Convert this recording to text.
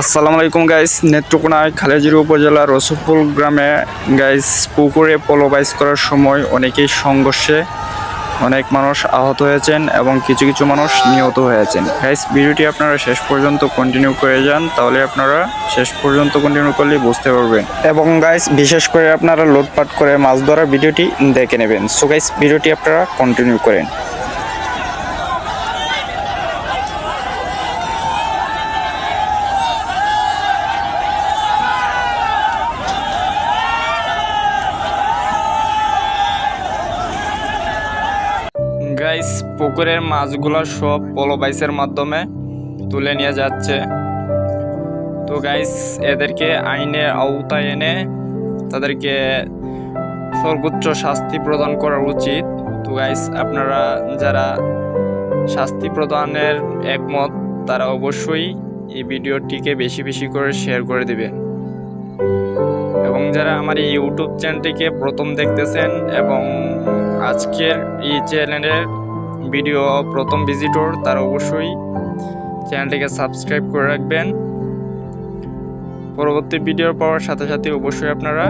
আসসালামু আলাইকুম গাইস নেত্রকোনায় খালেজির উপজেলার রসুলপুর গ্রামে গাইস পুকুরে পলো বাইস করার সময় অনেকেই সংঘর্ষে অনেক মানুষ আহত হয়েছেন এবং কিছু কিছু মানুষ নিহত হয়েছেন। গাইস ভিডিওটি আপনারা শেষ পর্যন্ত কন্টিনিউ করে যান, তাহলে আপনারা শেষ পর্যন্ত কন্টিনিউ করলে বুঝতে পারবেন। এবং গাইস বিশেষ করে আপনারা লুটপাট করে মাছ ধরার ভিডিওটি দেখে নেবেন। সো গাইস ভিডিওটি আপনারা কন্টিনিউ করেন। গাইস, পুকুরের মাছগুলো সব পলো বাইসের মাধ্যমে তুলে নিয়ে যাচ্ছে। তো গাইস, এদেরকে আইনের আওতায় এনে তাদেরকে সর্বোচ্চ শাস্তি প্রদান করা উচিত। তো গাইস, আপনারা যারা শাস্তি প্রদানের একমত, তারা অবশ্যই এই ভিডিওটিকে বেশি বেশি করে শেয়ার করে দিবেন। এবং যারা আমার এই ইউটিউব চ্যানেলটিকে প্রথম দেখতেছেন এবং আজকের এই চ্যানেলের ভিডিও প্রথম ভিজিটর তারা অবশ্যই চ্যানেলটিকে সাবস্ক্রাইব করে রাখবেন। পরবর্তী ভিডিও পাওয়ার সাথে সাথে অবশ্যই আপনারা